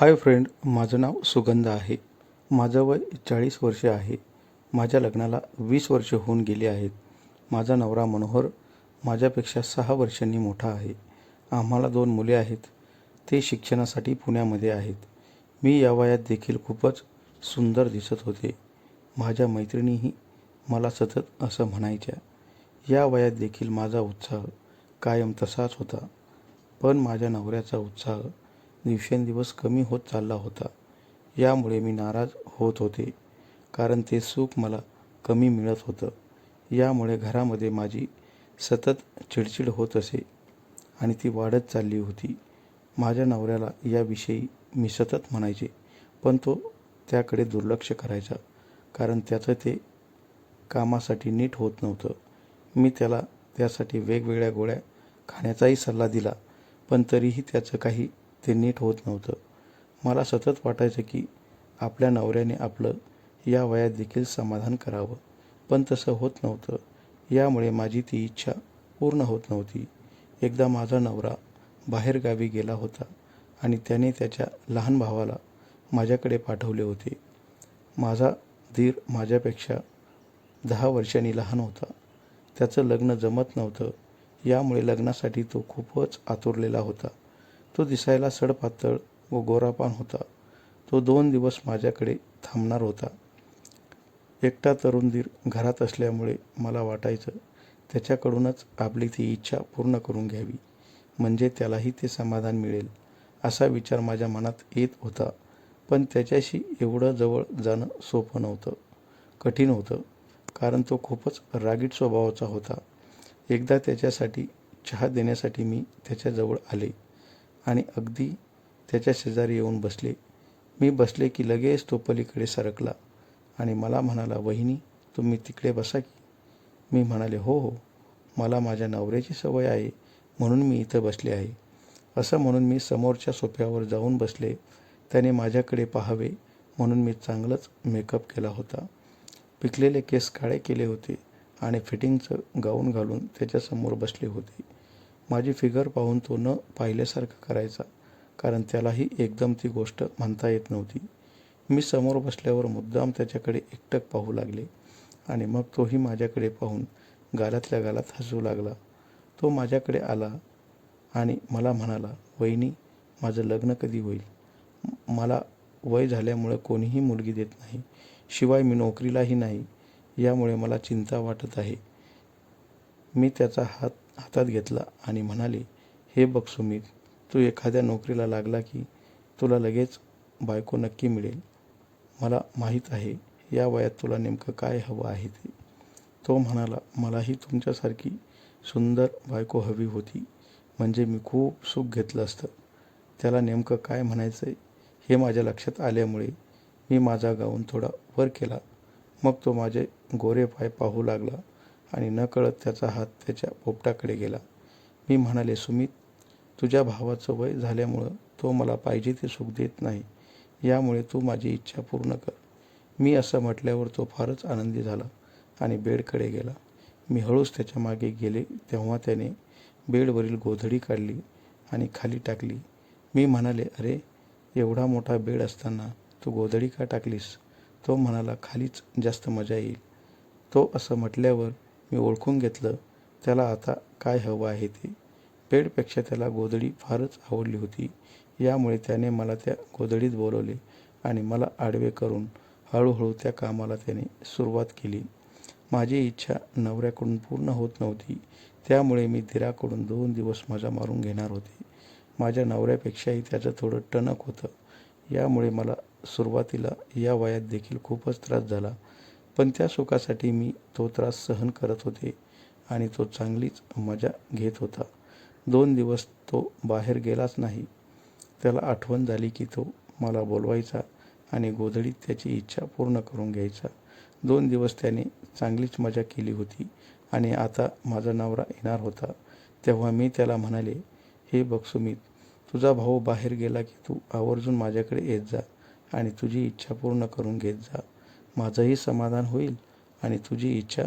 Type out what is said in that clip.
Hi friend माझं नाव सुगंध आहे. माझं वय चाळीस वर्ष आहे. माझ्या लग्नाला वीस वर्ष होऊन गेली आहेत. माझा नवरा मनोहर माझ्यापेक्षा सहा वर्षांनी मोठा आहे. आम्हाला दोन मुले आहेत. ते शिक्षणासाठी पुण्यामध्ये आहेत. मी या वयात देखील खूपच सुंदर दिसत होते. माझ्या मैत्रिणीही मला सतत असं म्हणायच्या. या वयात देखील माझा उत्साह कायम तसाच होता. पण माझ्या नवऱ्याचा उत्साह दिवसेंदिवस कमी होत चालला होता. यामुळे मी नाराज होत होते. कारण ते सुख मला कमी मिळत होतं. यामुळे घरामध्ये माझी सतत चिडचिड होत असे आणि ती वाढत चालली होती. माझ्या नवऱ्याला याविषयी मी सतत म्हणायचे पण तो त्याकडे दुर्लक्ष करायचा. कारण त्याचं ते कामासाठी नीट होत नव्हतं. मी त्याला त्यासाठी वेगवेगळ्या गोळ्या खाण्याचाही सल्ला दिला पण तरीही त्याचं काही ते नीट होत नव्हतं. मला सतत वाटायचं की आपल्या नवऱ्याने आपलं या वयात देखील समाधान करावं. पण तसं होत नव्हतं. यामुळे माझी ती इच्छा पूर्ण होत नव्हती. एकदा माझा नवरा बाहेरगावी गेला होता आणि त्याने त्याच्या लहान भावाला माझ्याकडे पाठवले होते. माझा धीर माझ्यापेक्षा दहा वर्षांनी लहान होता. त्याचं लग्न जमत नव्हतं. यामुळे लग्नासाठी तो खूपच आतुरलेला होता. तो दिसायला सडपातळ व गोरापान होता. तो दोन दिवस माझ्याकडे थांबणार होता. एकटा तरुणधीर घरात असल्यामुळे मला वाटायचं त्याच्याकडूनच आपली ती इच्छा पूर्ण करून घ्यावी. म्हणजे त्यालाही ते समाधान मिळेल असा विचार माझ्या मनात येत होता. पण त्याच्याशी एवढं जवळ जाणं सोपं नव्हतं कठीण होतं कारण तो खूपच रागीट स्वभावाचा होता. एकदा त्याच्यासाठी चहा देण्यासाठी मी त्याच्याजवळ आले. आणि अगदी त्याच्या शेजारी येऊन बसले. मी बसले की लगेच तो पलीकडे सरकला आणि मला म्हणाला वहिनी तुम्ही तिकडे बसा की. मी म्हणाले हो हो मला माझ्या नवऱ्याची सवय आहे म्हणून मी इथं बसले आहे. असं म्हणून मी समोरच्या सोफ्यावर जाऊन बसले. त्याने माझ्याकडे पाहावे म्हणून मी चांगलंच मेकअप केला होता. पिकलेले केस काळे केले होते आणि फिटिंगचं गाऊन घालून त्याच्यासमोर बसले होते. माझी फिगर पाहून तो न पाहिल्यासारखं करायचा कारण त्यालाही एकदम ती गोष्ट म्हणता येत नव्हती. मी समोर बसल्यावर मुद्दाम त्याच्याकडे एकटक पाहू लागले आणि मग तोही माझ्याकडे पाहून गालातल्या गालात हसू लागला. तो माझ्याकडे आला आणि मला म्हणाला वहिनी माझं लग्न कधी होईल? मला वय झाल्यामुळं कोणीही मुलगी देत नाही. शिवाय मी नोकरीलाही नाही. यामुळे मला चिंता वाटत आहे. मी त्याचा हात हातात घेतला आणि म्हणाले हे बघ सुमित तू एखाद्या नोकरीला लागला की तुला लगेच बायको नक्की मिळेल. मला माहीत आहे या वयात तुला नेमकं काय हवं आहे ते. तो म्हणाला मलाही तुमच्यासारखी सुंदर बायको हवी होती म्हणजे मी खूप सुख घेतलं असतं. त्याला नेमकं काय म्हणायचं आहे हे माझ्या लक्षात आल्यामुळे मी माझा गाऊन थोडा वर केला. मग तो माझे गोरे पाय पाहू लागला आणि नकळत त्याचा हात त्याच्या पोपटाकडे गेला. मी म्हणाले सुमित तुझ्या भावाचं वय झाल्यामुळं तो मला पाहिजे ते सुख देत नाही. यामुळे तू माझी इच्छा पूर्ण कर. मी असं म्हटल्यावर तो फारच आनंदी झाला आणि बेडकडे गेला. मी हळूच त्याच्यामागे गेले तेव्हा त्याने बेडवरील गोधडी काढली आणि खाली टाकली. मी म्हणाले अरे एवढा मोठा बेड असताना तू गोधडी का टाकलीस? तो म्हणाला खालीच जास्त मजा येईल. तो असं म्हटल्यावर मी ओळखून घेतलं. त्याला आता काय हवं आहे ते. पेडपेक्षा त्याला गोधडी फारच आवडली होती. यामुळे त्याने मला त्या गोधडीत बोलवले आणि मला आडवे करून हळूहळू त्या कामाला त्याने सुरुवात केली. माझी इच्छा नवऱ्याकडून पूर्ण होत नव्हती. त्यामुळे मी धीराकडून दोन दिवस मजा मारून घेणार होते. माझ्या नवऱ्यापेक्षाही त्याचं थोडं टणक होतं. यामुळे मला सुरुवातीला या वयात देखील खूपच त्रास झाला. पण त्या सुखासाठी मी तो त्रास सहन करत होते आणि तो चांगलीच मजा घेत होता. दोन दिवस तो बाहेर गेलाच नाही. त्याला आठवण झाली की तो मला बोलवायचा आणि गोधडीत त्याची इच्छा पूर्ण करून घ्यायचा. दोन दिवस त्याने चांगलीच मजा केली होती आणि आता माझा नवरा येणार होता. तेव्हा मी त्याला म्हणाले हे बघ सुमित तुझा भाऊ बाहेर गेला की तू आवर्जून माझ्याकडे येत जा आणि तुझी इच्छा पूर्ण करून घेत जा. माझंही समाधान होईल आणि तुझी इच्छा